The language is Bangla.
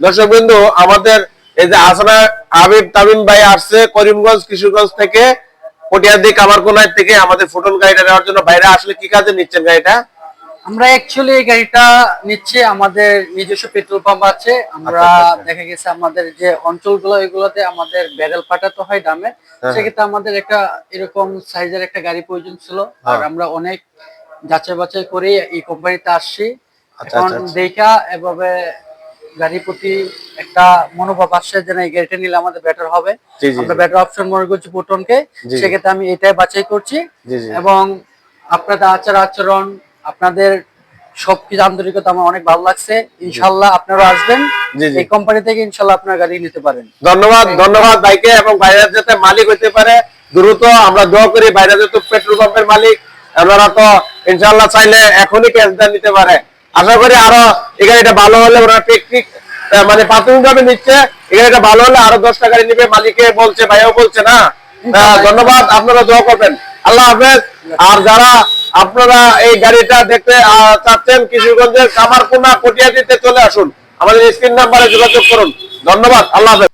দর্শক বিন্দু আমাদের এই যে আসনা আবিব তামিম ভাই আসছে করিমগঞ্জ কিশোরগঞ্জ থেকে পটিয়াদি কামারকোনায় থেকে আমাদের ফুটন গাড়িটা নেওয়ার জন্য বাইরে আসলে কি কাজে নিচ্ছেন গাড়িটা আমরা অ্যাকচুয়ালি এই গাড়িটা নিচ্ছি আমাদের নিজস্ব পেট্রোল পাম্প আছে আমরা আচ্ছা, আচ্ছা। দেখা গেছে আমাদের যে অঞ্চলগুলো এগুলোতে আমাদের ব্যারেল পাঠাতে হয় দামে হ্যাঁ। সেক্ষেত্রে আমাদের একটা এরকম সাইজের একটা গাড়ি প্রয়োজন ছিল আর হ্যাঁ। আমরা অনেক যাচাই বাছাই করে এই কোম্পানিতে আসছি আচ্ছা, এখন আচ্ছা, আচ্ছা। দেখা এভাবে গাড়ির প্রতি একটা মনোভাব আসছে যে না এই গাড়িটা নিলে আমাদের বেটার হবে। আমরা বেটার অপশন মনে করছি পুটনকে। সেক্ষেত্রে আমি এটাই বাছাই করছি। এবং আপনাদের আচার আচরণ আপনাদের সবকিছু আন্তরিকতা আমার অনেক ভালো লাগছে। ইনশাল্লাহ আপনারা আসবেন। এই কোম্পানি থেকে ইনশাল্লাহ আপনার গাড়ি নিতে পারেন। ধন্যবাদ ধন্যবাদ ভাইকে এবং ভাইরা যাতে মালিক হতে পারে দ্রুত আমরা দোয়া করি ভাইরা যেহেতু পেট্রোল পাম্পের মালিক। ওনারা তো ইনশাল্লাহ চাইলে এখনই ক্যাশ নিতে পারে। আশা করি আরও এই গাড়িটা ভালো হলে ওরা টেকনিক মানে প্রাথমিকভাবে নিচ্ছে, এখানে এটা ভালো হলে আরও দশটা গাড়ি নিবে, মালিকে বলছে, ভাইও বলছে না। ধন্যবাদ, আপনারা দোয়া করবেন। আল্লাহ হাফেজ। আর যারা আপনারা এই গাড়িটা দেখতে চাচ্ছেন কিশোরগঞ্জের কামারকুনা পটিয়াদিতে চলে আসুন। আমাদের স্ক্রিন নাম্বারে যোগাযোগ করুন। ধন্যবাদ, আল্লাহ হাফেজ।